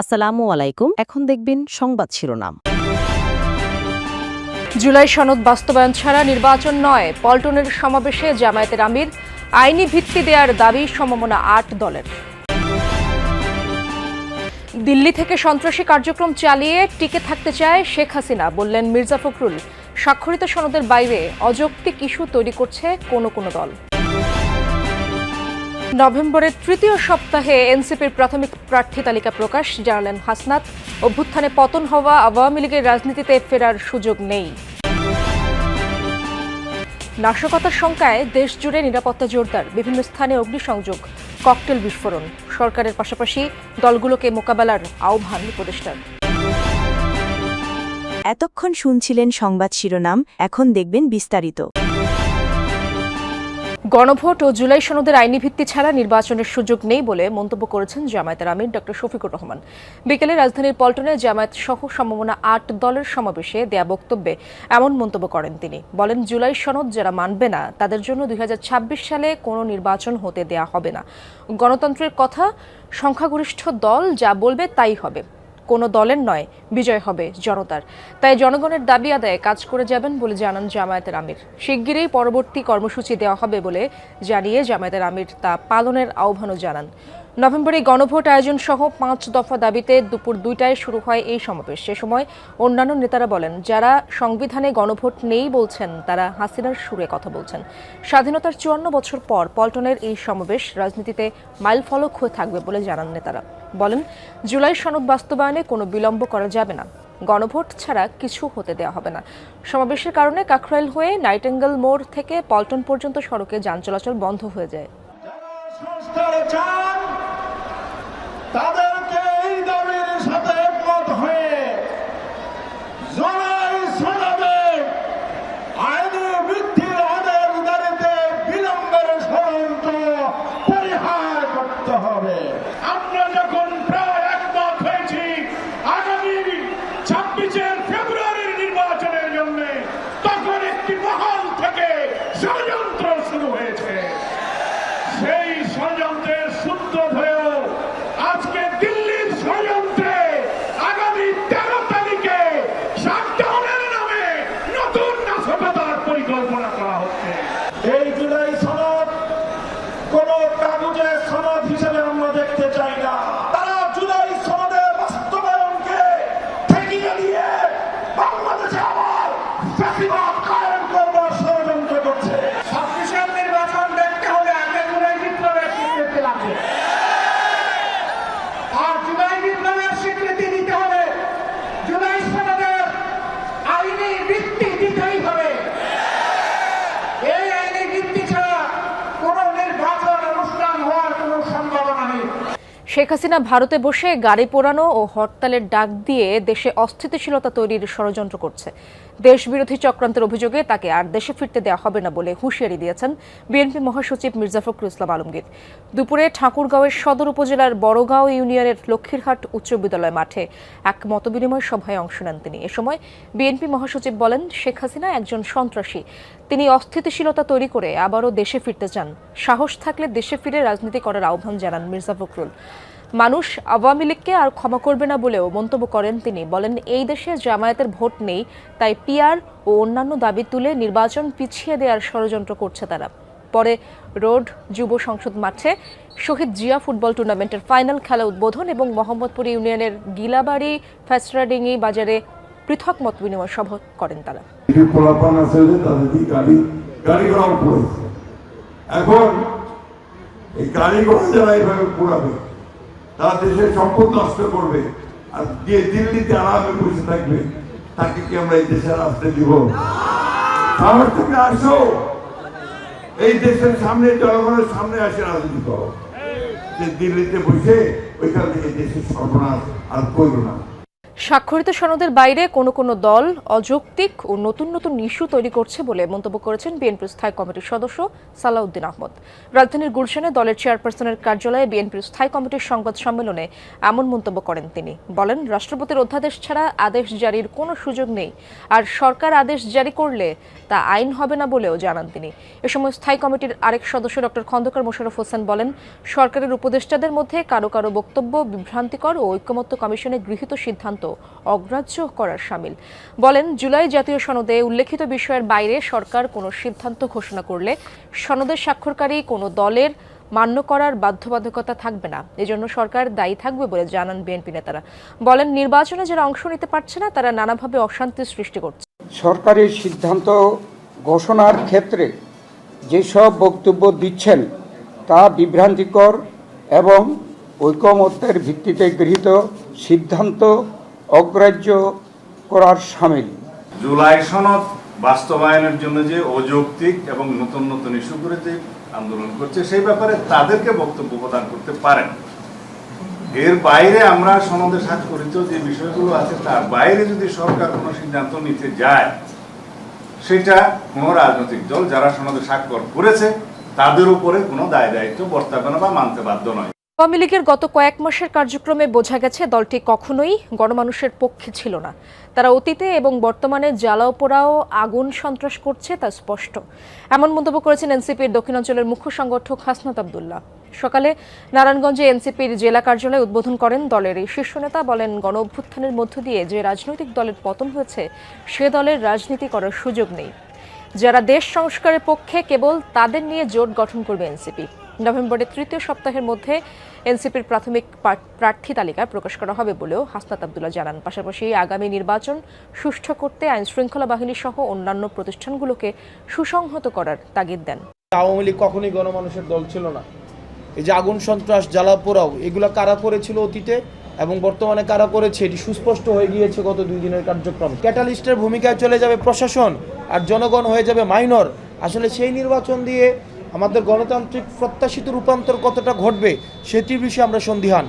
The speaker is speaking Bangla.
আসসালামু আলাইকুম। এখন দেখবেন সংবাদ শিরোনাম। জুলাই সনদ বাস্তবায়ন ছাড়া নির্বাচন নয়। পল্টনের সমাবেশে জামায়াতের আমির, আইনি ভিত্তি দেওয়ার দাবি সমমনা আট দলের। দিল্লি থেকে সন্ত্রাসী কার্যক্রম চালিয়ে টিকে থাকতে চায় শেখ হাসিনা, বললেন মির্জা ফখরুল। স্বাক্ষরিত সনদের বাইরে অযৌক্তিক ইস্যু তৈরি করছে কোনো কোনো দল। নভেম্বরের তৃতীয় সপ্তাহে এনসিপির প্রাথমিক প্রার্থী তালিকা প্রকাশ, জানালেন হাসনাত। অভ্যুত্থানে পতন হওয়া আওয়ামী লীগের রাজনীতিতে ফেরার সুযোগ নেই। নাশকতার শঙ্কায় দেশ জুড়ে নিরাপত্তা জোরদার, বিভিন্ন স্থানে অগ্নিসংযোগ, ককটেল বিস্ফোরণ। সরকারের পাশাপাশি দলগুলোকে মোকাবেলার আহ্বান উপদেষ্টার। এতক্ষণ শুনছিলেন সংবাদ শিরোনাম, এখন দেখবেন বিস্তারিত। গণভোট ও জুলাই সনদের আইনি ভিত্তি ছাড়া নির্বাচনের সুযোগ নেই বলে মন্তব্য করেছেন জামায়াতের আমির ডক্টর শফিকুর রহমান। বিকেলে রাজধানীর পল্টনে জামায়াত সহ সম্ভাবনা আট দলের সমাবেশে দেয়া বক্তব্যে এমন মন্তব্য করেন তিনি। বলেন, জুলাই সনদ যারা মানবে না, তাদের জন্য দুই হাজার ছাব্বিশ সালে কোনো নির্বাচন হতে দেয়া হবে না। গণতন্ত্রের কথা, সংখ্যাগরিষ্ঠ দল যা বলবে তাই হবে। কোনো দলের নয়, বিজয় হবে জনতার। তাই জনগণের দাবি আদায়ে কাজ করে যাবেন বলে জানান জামায়াতের আমির। শিগগিরই পরবর্তী কর্মসূচি দেওয়া হবে বলে জানিয়ে জামায়াতের আমির তা পালনের আহ্বানও জানান। নভেম্বরে গণভোট আয়োজন সহ পাঁচ দফা দাবিতে দুপুর দুইটায় শুরু হয় এই সমাবেশ। সে সময় অন্যান্য নেতারা বলেন, যারা সংবিধানে গণভোট নেই বলছেন, তারা হাসিনার সুরে কথা বলছেন। স্বাধীনতার চুয়ান্ন বছর পর পল্টনের এই সমাবেশ রাজনীতিতে মাইলফলক হয়ে থাকবে বলে জানান নেতারা। বলেন, জুলাই সনদ বাস্তবায়নে কোনো বিলম্ব করা যাবে না। গণভোট ছাড়া কিছু হতে দেওয়া হবে না। সমাবেশের কারণে কাকরাইল হয়ে নাইটেঙ্গেল মোড় থেকে পল্টন পর্যন্ত সড়কে যান চলাচল বন্ধ হয়ে যায়। সংস্কার চান তাদেরকে এই দাবির সাথে একমত হয়ে জনাই সনদে আইনি বৃদ্ধির আদেশ দাঁড়িতে বিলম্বের ষড়যন্ত্র পরিহার করতে হবে আমরা যখন প্রায় একমত হয়েছি আগামী ছাব্বিশের ফেব্রুয়ারির নির্বাচনের জন্য তখন একটি মহল থেকে ষড়যন্ত্র শুরু হয়েছে সেই ষড়যন্ত্রের সূত্র ধরেও আজকে দিল্লির ষড়যন্ত্রে আগামী তেরো তারিখে শাটডাউনের নামে নতুন নাশকতার পরিকল্পনা করা হচ্ছে। এই জুলাই সনদ কোন কাগজের সনদ হিসেবে আমরা দেখতে চাই না। তারা জুলাই ফ্যাসিবাদ কায়েম করবার ষড়যন্ত্র করছে ছাব্বিশের নির্বাচন দেখতে হলে আগে জুলাই বিপ্লবের স্বীকৃতি লাগবে আর জুলাই বিপ্লবের স্বীকৃতি দিতে হলে জুলাই সনদের আইনি ভিত্তি দিতেই হবে এই আইনি ভিত্তি ছাড়া কোন নির্বাচন অনুষ্ঠান হওয়ার কোনো সম্ভাবনা নেই শেখ হাসিনা ভারতে বসে গাড়ি পোড়ানো ও হরতালের ডাক দিয়ে দেশে অস্থিতিশীলতা তৈরির ষড়যন্ত্র করছে। দেশবিরোধী চক্রান্তের অভিযোগে তাকে আর দেশে ফিরতে দেওয়া হবে না বলে হুঁশিয়ারি দিয়েছেন বিএনপি মহাসচিব মির্জা ফখরুল ইসলাম আলমগীর। দুপুরে ঠাকুরগাঁওয়ের সদর উপজেলার বড়গাঁও ইউনিয়নের লক্ষ্মীরহাট উচ্চ বিদ্যালয় মাঠে এক মতবিনিময় সভায় অংশ নেন তিনি। এ সময় বিএনপি মহাসচিব বলেন, শেখ হাসিনা একজন সন্ত্রাসী। তিনি অস্থিতিশীলতা তৈরি করে আবারও দেশে ফিরতে চান। সাহস থাকলে দেশে ফিরে রাজনীতি করার আহ্বান জানান মির্জা ফখরুল। মানুষ আওয়ামী লীগকে আর ক্ষমা করবে না বলেও মন্তব্য করেন তিনি। বলেন, এই দেশে জামায়াতের ভোট নেই, তাই পিয়ার ও অন্যান্য দাবি তুলে নির্বাচন পিছিয়ে দেওয়ার ষড়যন্ত্র করছে তারা। পরে রোড যুব সংসদ মাঠে শহীদ জিয়া ফুটবল টুর্নামেন্টের ফাইনাল খেলা উদ্বোধন এবং মোহাম্মদপুর ইউনিয়নের গিলাবাড়ি ফ্যাসরাডিঙ্গি বাজারে পৃথক মত বিনিময় সভা করেন তারা। এখন এই গাড়ি ঘোড়া যারা এইভাবে তারা দেশের সম্পদ নষ্ট করবে আর যে দিল্লিতে আরামে বসে থাকবে, তাকে কি আমরা এই দেশের আসতে দিব? শহর থেকে আসো। এই দেশের সামনে, জনগণের সামনে আসে রাজনীতি করো। যে দিল্লিতে বসে, ওইখান থেকে দেশের সর্বনাশ আর করব না। স্বাক্ষরিত সনদের বাইরে কোনো কোনো দল অযৌক্তিক ও নতুন নতুন ইস্যু তৈরি করছে বলে মন্তব্য করেছেন বিএনপির স্থায়ী কমিটির সদস্য সালাউদ্দিন আহমদ। রাজধানীর গুলশানে দলের চেয়ারপারসনের কার্যালয়ে বিএনপির স্থায়ী কমিটির সংবাদ সম্মেলনে এমন মন্তব্য করেন তিনি। বলেন, রাষ্ট্রপতির অধ্যাদেশ ছাড়া আদেশ জারির কোনো সুযোগ নেই। আর সরকার আদেশ জারি করলে তা আইন হবে না বলেও জানান তিনি। এ সময় স্থায়ী কমিটির আরেক সদস্য ডক্টর খন্দকার মোশারফ হোসেন বলেন, সরকারের উপদেষ্টাদের মধ্যে কারও কারও বক্তব্য বিভ্রান্তিকর ও ঐক্যমত্য কমিশনে গৃহীত সিদ্ধান্ত অগ্রাহ্য করার সামিল। বলেন, জুলাই জাতীয় সনদে উল্লেখিত বিষয়ের বাইরে সরকার কোনো সিদ্ধান্ত ঘোষণা করলে সনদের স্বাক্ষরকারী কোনো দলের মান্য করার বাধ্যবাধকতা থাকবে না। এজন্য সরকার দায়ী থাকবে বলে জানান বিএনপি নেতারা। বলেন, নির্বাচনে যারা অংশ নিতে পারছে না, তারা নানাভাবে অশান্তি সৃষ্টি করছে। সরকারি সিদ্ধান্ত ঘোষণার ক্ষেত্রে যেসব বক্তব্য দিচ্ছেন, তা বিভ্রান্তিকর এবং ঐকমত্যের ভিত্তিতে গৃহীত সিদ্ধান্ত অগ্রাহ্য করার সামিল। জুলাই সনদ বাস্তবায়নের জন্য যে অযৌক্তিক এবং নতুন নতুন ইস্যু করে যে আন্দোলন করছে, সেই ব্যাপারে তাদেরকে বক্তব্য প্রদান করতে পারেন এর বাইরে আমরা সনদে স্বাক্ষরিত যে বিষয়গুলো আছে, তার বাইরে যদি সরকার কোনো সিদ্ধান্ত নিতে যায়, সেটা কোনো রাজনৈতিক দল যারা সনদে স্বাক্ষর করেছে, তাদের উপরে কোনো দায় দায়িত্ব বর্তাবে না বা মানতে বাধ্য নয়। আওয়ামী লীগের গত কয়েক মাসের কার্যক্রমে বোঝা গেছে দলটি কখনোই গণমানুষের পক্ষে ছিল না। তারা অতীতে এবং বর্তমানে জ্বালাও পোড়াও আগুন সন্ত্রাস করছে তা স্পষ্ট। এমন মন্তব্য করেছেন এনসিপির দক্ষিণাঞ্চলের মুখ্য সংগঠক হাসনাত আবদুল্লাহ। সকালে নারায়ণগঞ্জে এনসিপির জেলা কার্যালয়ে উদ্বোধন করেন দলের এই শীর্ষ নেতা বলেন গণ অভ্যুত্থানের মধ্য দিয়ে যে রাজনৈতিক দলের পতন হয়েছে, সে দলের রাজনীতি করার সুযোগ নেই। যারা দেশ সংস্কারের পক্ষে কেবল তাদের নিয়ে জোট গঠন করবে এনসিপি। নভেম্বরের তৃতীয় সপ্তাহের মধ্যে এনসিপির প্রাথমিক প্রার্থী তালিকা প্রকাশ করা হবে বলেও হাসনাত আবদুল্লাহ জানান। পাশাপাশি আগামী নির্বাচন সুষ্ঠু করতে আইন শৃঙ্খলা বাহিনী সহ অন্যান্য প্রতিষ্ঠানগুলোকে সুসংহত করার তাগিদ দেন। আওয়ামী লীগ কখনোই গণমানুষের দল ছিল না। এই যে আগুন, সন্ত্রাস জ্বালা পোড়াও এগুলো কারা করেছিল অতীতে এবং বর্তমানে কারা করেছে, এটি সুস্পষ্ট হয়ে গিয়েছে গত দুই দিনের কার্যক্রম। ক্যাটালিস্টের ভূমিকায় চলে যাবে প্রশাসন আর জনগণ হয়ে যাবে মাইনর। আসলে সেই নির্বাচন দিয়ে আমাদের গণতান্ত্রিক প্রত্যাশিত রূপান্তর কতটা ঘটবে সেটির বিষয়ে আমরা সন্দিহান।